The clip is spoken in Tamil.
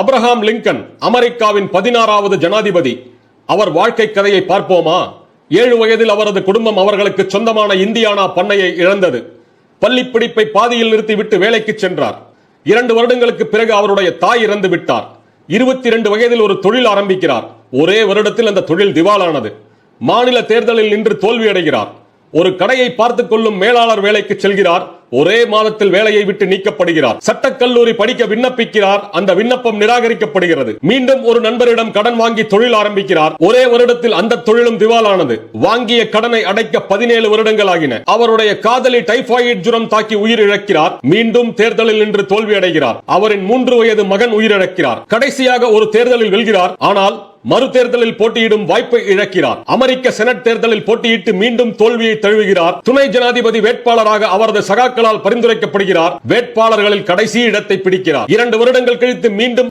அப்ரஹாம் லிங்கன் அமெரிக்காவின் பதினாறாவது ஜனாதிபதி. அவர் வாழ்க்கை கதையை பார்ப்போமா? ஏழு வயதில் அவரது குடும்பம் அவர்களுக்கு சொந்தமான இந்தியானா பண்ணையை இழந்தது. பள்ளிப்பிடிப்பை பாதியில் நிறுத்திவிட்டு வேலைக்கு சென்றார். இரண்டு வருடங்களுக்கு பிறகு அவருடைய தாய் இறந்து விட்டார். இருபத்தி இரண்டு வயதில் ஒரு தொழில் ஆரம்பிக்கிறார். ஒரே வருடத்தில் அந்த தொழில் திவாலானது. மாநில தேர்தலில் நின்று தோல்வியடைகிறார். ஒரு கடையை பார்த்துக் கொள்ளும் மேலாளர் வேலைக்கு செல்கிறார். ஒரே மாதத்தில் வேலையை விட்டு நீக்கப்படுகிறார். சட்டக்கல்லூரி படிக்க விண்ணப்பிக்கிறார். அந்த விண்ணப்பம் நிராகரிக்கப்படுகிறது. மீண்டும் ஒரு நண்பரிடம் கடன் வாங்கி தொழில் ஆரம்பிக்கிறார். ஒரே வருடத்தில் அந்த தொழிலும் திவாலானது. வாங்கிய கடனை அடைக்க பதினேழு வருடங்கள் ஆகின அவருடைய காதலி டைபாய்டு ஜுரம் தாக்கி உயிரிழக்கிறார். மீண்டும் தேர்தலில் நின்று தோல்வி அடைகிறார் அவரின் மூன்று வயது மகன் உயிரிழக்கிறார். கடைசியாக ஒரு தேர்தலில் வெல்கிறார். ஆனால் மறு தேர்தலில் போட்டியிடும் வாய்ப்பை இழக்கிறார். அமெரிக்க செனட் தேர்தலில் போட்டியிட்டு மீண்டும் தோல்வியை தழுவுகிறார். துணை ஜனாதிபதி வேட்பாளராக அவரது சகாக்களால் பரிந்துரைக்கப்படுகிறார். வேட்பாளர்களில் கடைசி இடத்தை பிடிக்கிறார். இரண்டு வருடங்கள் கழித்து மீண்டும்